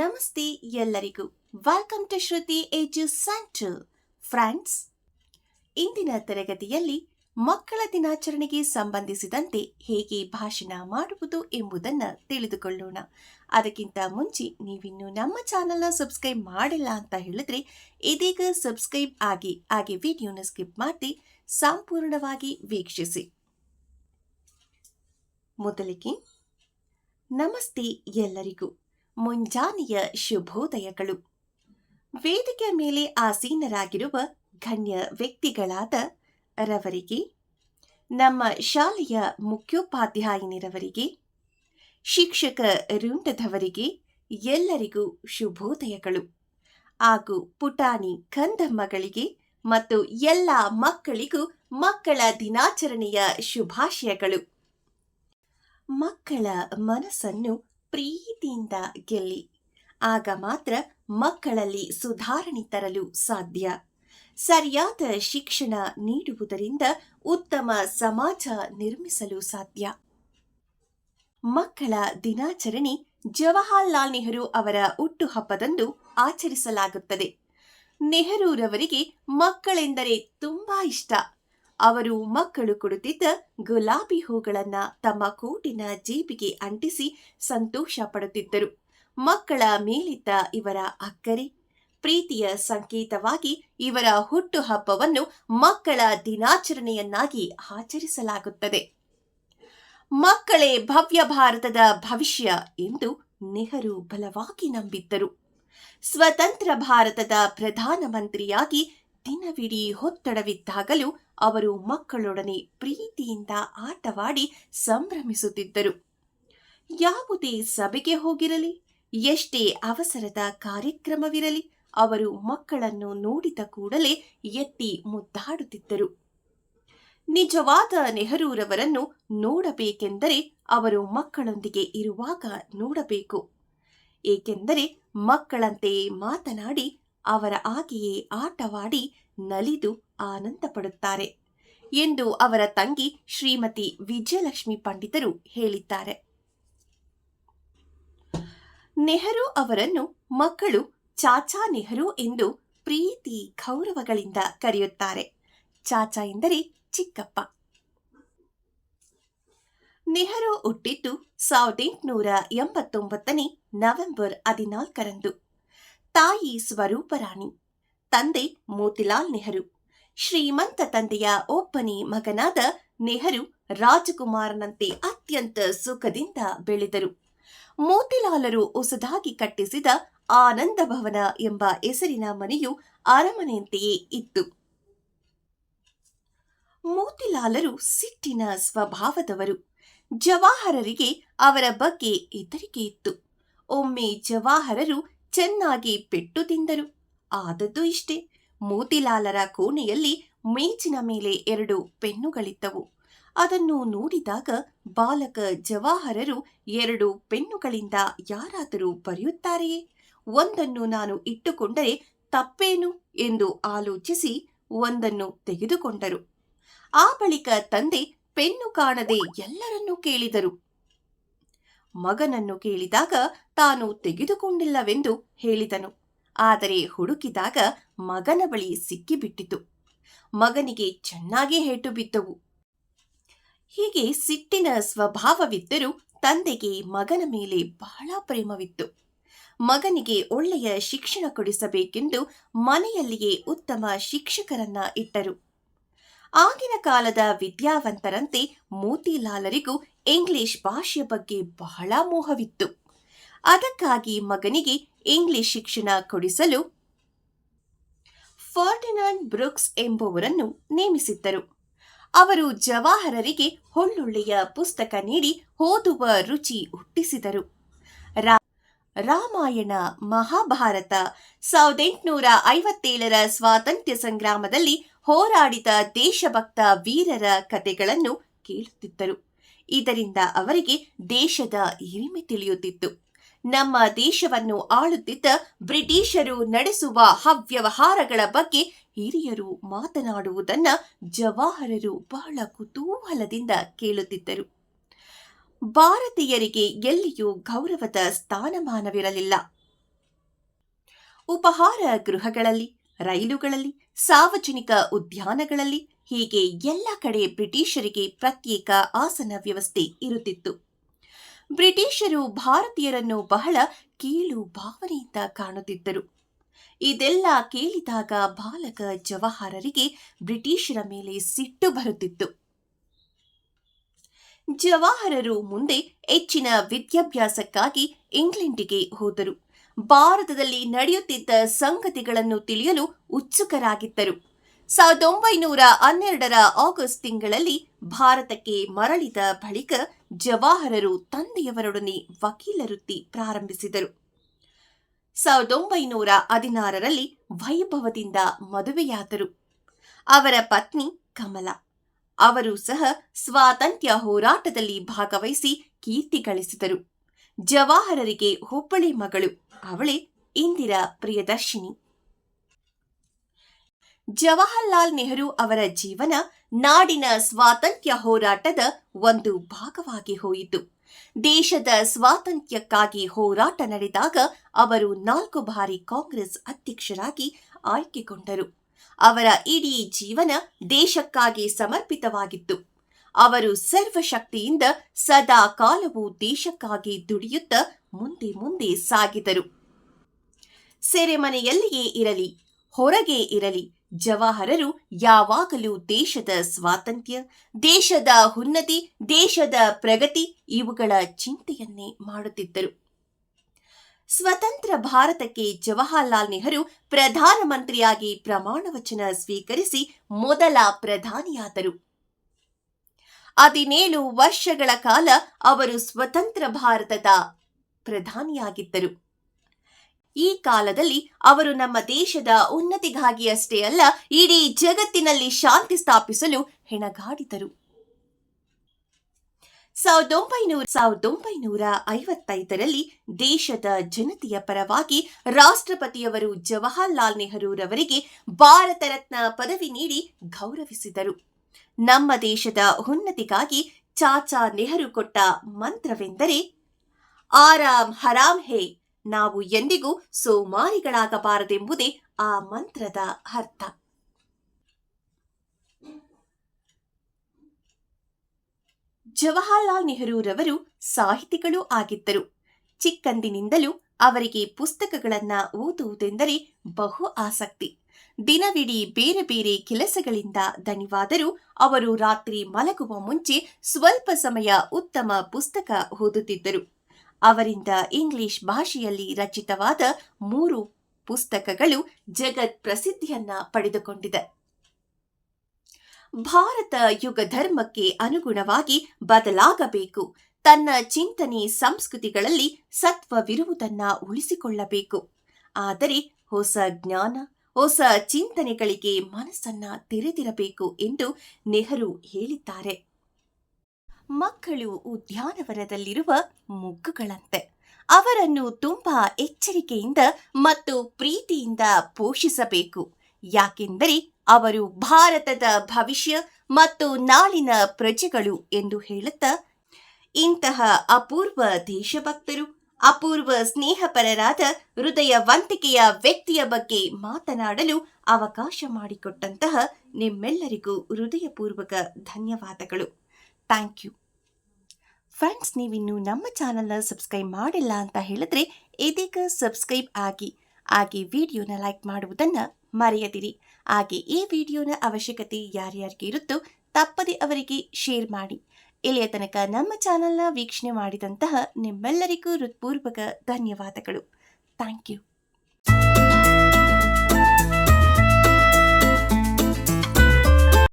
ನಮಸ್ತೆ ಎಲ್ಲರಿಗೂ. Welcome to Shruti age central friends ಇಂದಿನ ತರಗತಿಯಲ್ಲಿ ಮಕ್ಕಳ ದಿನಾಚರಣೆಗೆ ಸಂಬಂಧಿಸಿದಂತೆ ಹೇಗೆ ಭಾಷಣ ಮಾಡುವುದು ಎಂಬುದನ್ನು ತಿಳಿದುಕೊಳ್ಳೋಣ. ಅದಕ್ಕಿಂತ ಮುಂಚೆ ನೀವಿನ್ನು ನಮ್ಮ ಚಾನೆಲ್ನ ಸಬ್ಸ್ಕ್ರೈಬ್ ಮಾಡಿಲ್ಲ ಅಂತ ಹೇಳಿದ್ರೆ ಇದೀಗ ಸಬ್ಸ್ಕ್ರೈಬ್ ಆಗಿ, ಹಾಗೆ ವಿಡಿಯೋನ ಸ್ಕಿಪ್ ಮಾಡಿ ಸಂಪೂರ್ಣವಾಗಿ ವೀಕ್ಷಿಸಿ. ಮೊದಲಿಗೆ, ನಮಸ್ತೆ ಎಲ್ಲರಿಗೂ. ಮುಂಜಾನೆಯ ಶುಭೋದಯಗಳು. ವೇದಿಕೆ ಮೇಲೆ ಆಸೀನರಾಗಿರುವ ಗಣ್ಯ ವ್ಯಕ್ತಿಗಳಾದ ರವರಿಗೆ, ನಮ್ಮ ಶಾಲೆಯ ಮುಖ್ಯೋಪಾಧ್ಯಾಯಿನಿರವರಿಗೆ, ಶಿಕ್ಷಕ ರುಂಡದವರಿಗೆ ಎಲ್ಲರಿಗೂ ಶುಭೋದಯಗಳು. ಹಾಗೂ ಪುಟಾಣಿ ಕಂದಮ್ಮಗಳಿಗೆ ಮತ್ತು ಎಲ್ಲ ಮಕ್ಕಳಿಗೂ ಮಕ್ಕಳ ದಿನಾಚರಣೆಯ ಶುಭಾಶಯಗಳು. ಮಕ್ಕಳ ಮನಸ್ಸನ್ನು ಪ್ರೀತಿಯಿಂದ ಗೆಲ್ಲಿ. ಆಗ ಮಾತ್ರ ಮಕ್ಕಳಲ್ಲಿ ಸುಧಾರಣೆ ತರಲು ಸಾಧ್ಯ. ಸರಿಯಾದ ಶಿಕ್ಷಣ ನೀಡುವುದರಿಂದ ಉತ್ತಮ ಸಮಾಜ ನಿರ್ಮಿಸಲು ಸಾಧ್ಯ. ಮಕ್ಕಳ ದಿನಾಚರಣೆ ಜವಾಹರ್ಲಾಲ್ ನೆಹರು ಅವರ ಹುಟ್ಟುಹಬ್ಬದಂದು ಆಚರಿಸಲಾಗುತ್ತದೆ. ನೆಹರೂರವರಿಗೆ ಮಕ್ಕಳೆಂದರೆ ತುಂಬಾ ಇಷ್ಟ. ಅವರು ಮಕ್ಕಳು ಕೊಡುತ್ತಿದ್ದ ಗುಲಾಬಿ ಹೂಗಳನ್ನ ತಮ್ಮ ಕೋಟಿನ ಜೇಬಿಗೆ ಅಂಟಿಸಿ ಸಂತೋಷ ಪಡುತ್ತಿದ್ದರು. ಮಕ್ಕಳ ಮೇಲಿದ್ದ ಇವರ ಅಕ್ಕರೆ, ಪ್ರೀತಿಯ ಸಂಕೇತವಾಗಿ ಇವರ ಹುಟ್ಟುಹಬ್ಬವನ್ನು ಮಕ್ಕಳ ದಿನಾಚರಣೆಯನ್ನಾಗಿ ಆಚರಿಸಲಾಗುತ್ತದೆ. ಮಕ್ಕಳೇ ಭವ್ಯ ಭಾರತದ ಭವಿಷ್ಯ ಎಂದು ನೆಹರು ಬಲವಾಗಿ ನಂಬಿದ್ದರು. ಸ್ವತಂತ್ರ ಭಾರತದ ಪ್ರಧಾನಮಂತ್ರಿಯಾಗಿ ದಿನವಿಡೀ ಒತ್ತಡವಿದ್ದಾಗಲೂ ಅವರು ಮಕ್ಕಳೊಡನೆ ಪ್ರೀತಿಯಿಂದ ಆಟವಾಡಿ ಸಂಭ್ರಮಿಸುತ್ತಿದ್ದರು. ಯಾವುದೇ ಸಭೆಗೆ ಹೋಗಿರಲಿ, ಎಷ್ಟೇ ಅವಸರದ ಕಾರ್ಯಕ್ರಮವಿರಲಿ, ಅವರು ಮಕ್ಕಳನ್ನು ನೋಡಿದ ಕೂಡಲೇ ಎತ್ತಿ ಮುದ್ದಾಡುತ್ತಿದ್ದರು. ನಿಜವಾದ ನೆಹರೂರವರನ್ನು ನೋಡಬೇಕೆಂದರೆ ಅವರು ಮಕ್ಕಳೊಂದಿಗೆ ಇರುವಾಗ ನೋಡಬೇಕು. ಏಕೆಂದರೆ ಮಕ್ಕಳಂತೆ ಮಾತನಾಡಿ ಅವರ ಹಾಗೆಯೇ ಆಟವಾಡಿ ನಲಿದು ಆನಂದ ಪಡುತ್ತಾರೆ ಎಂದು ಅವರ ತಂಗಿ ಶ್ರೀಮತಿ ವಿಜಯಲಕ್ಷ್ಮಿ ಪಂಡಿತರು ಹೇಳಿದ್ದಾರೆ. ನೆಹರು ಅವರನ್ನು ಮಕ್ಕಳು ಚಾಚಾ ನೆಹರು ಎಂದು ಪ್ರೀತಿ ಗೌರವಗಳಿಂದ ಕರೆಯುತ್ತಾರೆ. ಚಾಚಾ ಎಂದರೆ ಚಿಕ್ಕಪ್ಪ. ನೆಹರು ಹುಟ್ಟಿದ್ದು ಸಾವಿರದ ಎಂಟುನೂರ ಎಂಬತ್ತೊಂಬತ್ತನೇ ನವೆಂಬರ್ ಹದಿನಾಲ್ಕರಂದು. ತಾಯಿ ಸ್ವರೂಪರಾಣಿ. ತಂದೆ ಮೋತಿಲಾಲ್ ನೆಹರು. ಶ್ರೀಮಂತ ತಂದೆಯ ಒಬ್ಬನೇ ಮಗನಾದ ನೆಹರು ರಾಜಕುಮಾರನಂತೆ ಅತ್ಯಂತ ಸುಖದಿಂದ ಬೆಳೆದರು. ಮೋತಿಲಾಲರು ಹೊಸದಾಗಿ ಕಟ್ಟಿಸಿದ ಆನಂದ ಭವನ ಎಂಬ ಹೆಸರಿನ ಮನೆಯು ಅರಮನೆಯಂತೆಯೇ ಇತ್ತು. ಮೋತಿಲಾಲರು ಸಿಟ್ಟಿನ ಸ್ವಭಾವದವರು. ಜವಾಹರರಿಗೆ ಅವರ ಬಗ್ಗೆ ಹೆದರಿಕೆ ಇತ್ತು. ಒಮ್ಮೆ ಜವಾಹರರು ಚೆನ್ನಾಗಿ ಪೆಟ್ಟು ತಿಂದರು. ಆದದ್ದು ಇಷ್ಟೇ. ಮೋತಿಲಾಲರ ಕೋಣೆಯಲ್ಲಿ ಮೇಜಿನ ಮೇಲೆ ಎರಡು ಪೆನ್ನುಗಳಿದ್ದವು. ಅದನ್ನು ನೋಡಿದಾಗ ಬಾಲಕ ಜವಾಹರರು ಎರಡು ಪೆನ್ನುಗಳಿಂದ ಯಾರಾದರೂ ಬರೆಯುತ್ತಾರೆಯೇ? ಒಂದನ್ನು ನಾನು ಇಟ್ಟುಕೊಂಡರೆ ತಪ್ಪೇನು? ಎಂದು ಆಲೋಚಿಸಿ ಒಂದನ್ನು ತೆಗೆದುಕೊಂಡರು. ಆ ಬಳಿಕ ತಂದೆ ಪೆನ್ನು ಕಾಣದೆ ಎಲ್ಲರನ್ನೂ ಕೇಳಿದರು. ಮಗನನ್ನು ಕೇಳಿದಾಗ ತಾನು ತೆಗೆದುಕೊಂಡಿಲ್ಲವೆಂದು ಹೇಳಿದನು. ಆದರೆ ಹುಡುಕಿದಾಗ ಮಗನ ಬಳಿ ಸಿಕ್ಕಿಬಿಟ್ಟಿತು. ಮಗನಿಗೆ ಚೆನ್ನಾಗಿ ಹೇಟು ಬಿದ್ದವು ಹೀಗೆ ಸಿಟ್ಟಿನ ಸ್ವಭಾವವಿದ್ದರೂ ತಂದೆಗೆ ಮಗನ ಮೇಲೆ ಬಹಳ ಪ್ರೇಮವಿತ್ತು. ಮಗನಿಗೆ ಒಳ್ಳೆಯ ಶಿಕ್ಷಣ ಕೊಡಿಸಬೇಕೆಂದು ಮನೆಯಲ್ಲಿಯೇ ಉತ್ತಮ ಶಿಕ್ಷಕರನ್ನ ಇಟ್ಟರು. ಆಗಿನ ಕಾಲದ ವಿದ್ಯಾವಂತರಂತೆ ಮೋತಿಲಾಲರಿಗೂ ಇಂಗ್ಲಿಷ್ ಭಾಷೆಯ ಬಗ್ಗೆ ಬಹಳ ಮೋಹವಿತ್ತು. ಅದಕ್ಕಾಗಿ ಮಗನಿಗೆ ಇಂಗ್ಲಿಷ್ ಶಿಕ್ಷಣ ಕೊಡಿಸಲು ಫರ್ಡಿನಾಂಡ್ ಬ್ರುಕ್ಸ್ ಎಂಬುವರನ್ನು ನೇಮಿಸಿದ್ದರು. ಅವರು ಜವಾಹರರಿಗೆ ಹೊಳ್ಳುಳ್ಳಿಯ ಪುಸ್ತಕ ನೀಡಿ ಓದುವ ರುಚಿ ಹುಟ್ಟಿಸಿದರು. ರಾಮಾಯಣ ಮಹಾಭಾರತ ಸಾವಿರದ ಎಂಟುನೂರ ಐವತ್ತೇಳರ ಸ್ವಾತಂತ್ರ್ಯ ಸಂಗ್ರಾಮದಲ್ಲಿ ಹೋರಾಡಿದ ದೇಶಭಕ್ತ ವೀರರ ಕಥೆಗಳನ್ನು ಕೇಳುತ್ತಿದ್ದರು. ಇದರಿಂದ ಅವರಿಗೆ ದೇಶದ ಹಿರಿಮೆ ತಿಳಿಯುತ್ತಿತ್ತು. ನಮ್ಮ ದೇಶವನ್ನು ಆಳುತ್ತಿದ್ದ ಬ್ರಿಟಿಷರು ನಡೆಸುವ ಅವ್ಯವಹಾರಗಳ ಬಗ್ಗೆ ಹಿರಿಯರು ಮಾತನಾಡುವುದನ್ನ ಜವಾಹರರು ಬಹಳ ಕುತೂಹಲದಿಂದ ಕೇಳುತ್ತಿದ್ದರು. ಭಾರತೀಯರಿಗೆ ಎಲ್ಲಿಯೂ ಗೌರವದ ಸ್ಥಾನಮಾನವಿರಲಿಲ್ಲ. ಉಪಹಾರ ಗೃಹಗಳಲ್ಲಿ, ರೈಲುಗಳಲ್ಲಿ, ಸಾರ್ವಜನಿಕ ಉದ್ಯಾನಗಳಲ್ಲಿ ಹೀಗೆ ಎಲ್ಲ ಕಡೆ ಬ್ರಿಟಿಷರಿಗೆ ಪ್ರತ್ಯೇಕ ಆಸನ ವ್ಯವಸ್ಥೆ ಇರುತ್ತಿತ್ತು. ಬ್ರಿಟಿಷರು ಭಾರತೀಯರನ್ನು ಬಹಳ ಕೀಳು ಭಾವನೆಯಿಂದ ಕಾಣುತ್ತಿದ್ದರು. ಇದೆಲ್ಲ ಕೇಳಿದಾಗ ಬಾಲಕ ಜವಾಹರರಿಗೆ ಬ್ರಿಟಿಷರ ಮೇಲೆ ಸಿಟ್ಟು ಬರುತ್ತಿತ್ತು. ಜವಾಹರರು ಮುಂದೆ ಹೆಚ್ಚಿನ ವಿದ್ಯಾಭ್ಯಾಸಕ್ಕಾಗಿ ಇಂಗ್ಲೆಂಡಿಗೆ ಹೋದರು. ಭಾರತದಲ್ಲಿ ನಡೆಯುತ್ತಿದ್ದ ಸಂಗತಿಗಳನ್ನು ತಿಳಿಯಲು ಉತ್ಸುಕರಾಗಿದ್ದರು. ಸಾವಿರದ ಒಂಬೈನೂರ ಹನ್ನೆರಡರ ಆಗಸ್ಟ್ ತಿಂಗಳಲ್ಲಿ ಭಾರತಕ್ಕೆ ಮರಳಿದ ಬಳಿಕ ಜವಾಹರರು ತಂದೆಯವರೊಡನೆ ವಕೀಲ ವೃತ್ತಿ ಪ್ರಾರಂಭಿಸಿದರು. ಸಾವಿರದ ಒಂಬೈನೂರ ಹದಿನಾರರಲ್ಲಿ ವೈಭವದಿಂದ ಮದುವೆಯಾದರು. ಅವರ ಪತ್ನಿ ಕಮಲಾ. ಅವರು ಸಹ ಸ್ವಾತಂತ್ರ್ಯ ಹೋರಾಟದಲ್ಲಿ ಭಾಗವಹಿಸಿ ಕೀರ್ತಿ ಗಳಿಸಿದರು. ಜವಾಹರರಿಗೆ ಹುಬ್ಬಳ್ಳಿ ಮಗಳು, ಅವಳೇ ಇಂದಿರಾ ಪ್ರಿಯದರ್ಶಿನಿ. ಜವಾಹರ್ಲಾಲ್ ನೆಹರು ಅವರ ಜೀವನ ನಾಡಿನ ಸ್ವಾತಂತ್ರ್ಯ ಹೋರಾಟದ ಒಂದು ಭಾಗವಾಗಿ ಹೋಯಿತು. ದೇಶದ ಸ್ವಾತಂತ್ರ್ಯಕ್ಕಾಗಿ ಹೋರಾಟ ನಡೆದಾಗ ಅವರು ನಾಲ್ಕು ಬಾರಿ ಕಾಂಗ್ರೆಸ್ ಅಧ್ಯಕ್ಷರಾಗಿ ಆಯ್ಕೆಗೊಂಡರು. ಅವರ ಇಡೀ ಜೀವನ ದೇಶಕ್ಕಾಗಿ ಸಮರ್ಪಿತವಾಗಿತ್ತು. ಅವರು ಸರ್ವಶಕ್ತಿಯಿಂದ ಸದಾ ಕಾಲವೂ ದೇಶಕ್ಕಾಗಿ ದುಡಿಯುತ್ತಾ ಮುಂದೆ ಮುಂದೆ ಸಾಗಿದರು. ಸೆರೆಮನೆಯಲ್ಲಿಯೇ ಇರಲಿ, ಹೊರಗೆ ಇರಲಿ ಜವಾಹರರು ಯಾವಾಗಲೂ ದೇಶದ ಸ್ವಾತಂತ್ರ್ಯ, ದೇಶದ ಉನ್ನತಿ, ದೇಶದ ಪ್ರಗತಿ ಇವುಗಳ ಚಿಂತೆಯನ್ನೇ ಮಾಡುತ್ತಿದ್ದರು. ಸ್ವತಂತ್ರ ಭಾರತಕ್ಕೆ ಜವಾಹರ್ಲಾಲ್ ನೆಹರು ಪ್ರಧಾನಮಂತ್ರಿಯಾಗಿ ಪ್ರಮಾಣ ವಚನ ಸ್ವೀಕರಿಸಿ ಮೊದಲ ಪ್ರಧಾನಿಯಾದರು. ಹದಿನೇಳು ವರ್ಷಗಳ ಕಾಲ ಅವರು ಸ್ವತಂತ್ರ ಭಾರತದ ಪ್ರಧಾನಿಯಾಗಿದ್ದರು. ಈ ಕಾಲದಲ್ಲಿ ಅವರು ನಮ್ಮ ದೇಶದ ಉನ್ನತಿಗಾಗಿ ಅಷ್ಟೇ ಅಲ್ಲ, ಇಡೀ ಜಗತ್ತಿನಲ್ಲಿ ಶಾಂತಿ ಸ್ಥಾಪಿಸಲು ಹೆಣಗಾಡಿದರು. ಸಾವಿರದ ಒಂಬೈನೂರ ಸಾವಿರದ ಒಂಬೈನೂರ ಐವತ್ತೈದರಲ್ಲಿ ದೇಶದ ಜನತೆಯ ಪರವಾಗಿ ರಾಷ್ಟ್ರಪತಿಯವರು ಜವಾಹರ್ಲಾಲ್ ನೆಹರೂರವರಿಗೆ ಭಾರತ ರತ್ನ ಪದವಿ ನೀಡಿ ಗೌರವಿಸಿದರು. ನಮ್ಮ ದೇಶದ ಉನ್ನತಿಗಾಗಿ ಚಾಚಾ ನೆಹರು ಕೊಟ್ಟ ಮಂತ್ರವೆಂದರೆ, ಆರಾಮ್ ಹರಾಮ್ ಹೇ ನಾವು ಎಂದಿಗೂ ಸೋಮಾರಿಗಳಾಗಬಾರದೆಂಬುದೇ ಆ ಮಂತ್ರದ ಅರ್ಥ. ಜವಾಹರ್ಲಾಲ್ ನೆಹರೂರವರು ಸಾಹಿತಿಗಳೂ ಆಗಿದ್ದರು. ಚಿಕ್ಕಂದಿನಿಂದಲೂ ಅವರಿಗೆ ಪುಸ್ತಕಗಳನ್ನು ಓದುವುದೆಂದರೆ ಬಹು ಆಸಕ್ತಿ. ದಿನವಿಡೀ ಬೇರೆ ಬೇರೆ ಕೆಲಸಗಳಿಂದ ದಣಿವಾದರೂ ಅವರು ರಾತ್ರಿ ಮಲಗುವ ಮುಂಚೆ ಸ್ವಲ್ಪ ಸಮಯ ಉತ್ತಮ ಪುಸ್ತಕ ಓದುತ್ತಿದ್ದರು. ಅವರಿಂದ ಇಂಗ್ಲಿಷ್ ಭಾಷೆಯಲ್ಲಿ ರಚಿತವಾದ ಮೂರು ಪುಸ್ತಕಗಳು ಜಗತ್ ಪ್ರಸಿದ್ಧಿಯನ್ನ ಪಡೆದುಕೊಂಡಿದೆ. ಭಾರತ ಯುಗ ಧರ್ಮಕ್ಕೆ ಅನುಗುಣವಾಗಿ ಬದಲಾಗಬೇಕು. ತನ್ನ ಚಿಂತನೆ ಸಂಸ್ಕೃತಿಗಳಲ್ಲಿ ಸತ್ವವಿರುವುದನ್ನ ಉಳಿಸಿಕೊಳ್ಳಬೇಕು. ಆದರೆ ಹೊಸ ಜ್ಞಾನ, ಹೊಸ ಚಿಂತನೆಗಳಿಗೆ ಮನಸ್ಸನ್ನ ತೆರೆದಿರಬೇಕು ಎಂದು ನೆಹರು ಹೇಳಿದ್ದಾರೆ. ಮಕ್ಕಳು ಉದ್ಯಾನವನದಲ್ಲಿರುವ ಮುಗ್ಗುಗಳಂತೆ. ಅವರನ್ನು ತುಂಬಾ ಎಚ್ಚರಿಕೆಯಿಂದ ಮತ್ತು ಪ್ರೀತಿಯಿಂದ ಪೋಷಿಸಬೇಕು. ಯಾಕೆಂದರೆ ಅವರು ಭಾರತದ ಭವಿಷ್ಯ ಮತ್ತು ನಾಳಿನ ಪ್ರಜೆಗಳು ಎಂದು ಹೇಳುತ್ತಾ, ಇಂತಹ ಅಪೂರ್ವ ದೇಶಭಕ್ತರು, ಅಪೂರ್ವ ಸ್ನೇಹಪರರಾದ ಹೃದಯವಂತಿಕೆಯ ವ್ಯಕ್ತಿಯ ಬಗ್ಗೆ ಮಾತನಾಡಲು ಅವಕಾಶ ಮಾಡಿಕೊಟ್ಟಂತಹ ನಿಮ್ಮೆಲ್ಲರಿಗೂ ಹೃದಯಪೂರ್ವಕ ಧನ್ಯವಾದಗಳು. Thank you. ಫ್ರೆಂಡ್ಸ್ ನೀವಿನ್ನು ನಮ್ಮ ಚಾನಲ್ನ ಸಬ್ಸ್ಕ್ರೈಬ್ ಮಾಡಿಲ್ಲ ಅಂತ ಹೇಳಿದ್ರೆ ಇದೀಗ ಸಬ್ಸ್ಕ್ರೈಬ್ ಆಗಿ, ಹಾಗೆ ವಿಡಿಯೋನ ಲೈಕ್ ಮಾಡುವುದನ್ನು ಮರೆಯದಿರಿ. ಹಾಗೆ ಈ ವಿಡಿಯೋನ ಅವಶ್ಯಕತೆ ಯಾರ್ಯಾರಿಗೆ ಇರುತ್ತೋ ತಪ್ಪದೆ ಅವರಿಗೆ ಶೇರ್ ಮಾಡಿ. ಇಲ್ಲಿಯ ತನಕ ನಮ್ಮ ಚಾನಲ್ನ ವೀಕ್ಷಣೆ ಮಾಡಿದಂತಹ ನಿಮ್ಮೆಲ್ಲರಿಗೂ ಹೃತ್ಪೂರ್ವಕ ಧನ್ಯವಾದಗಳು. Thank you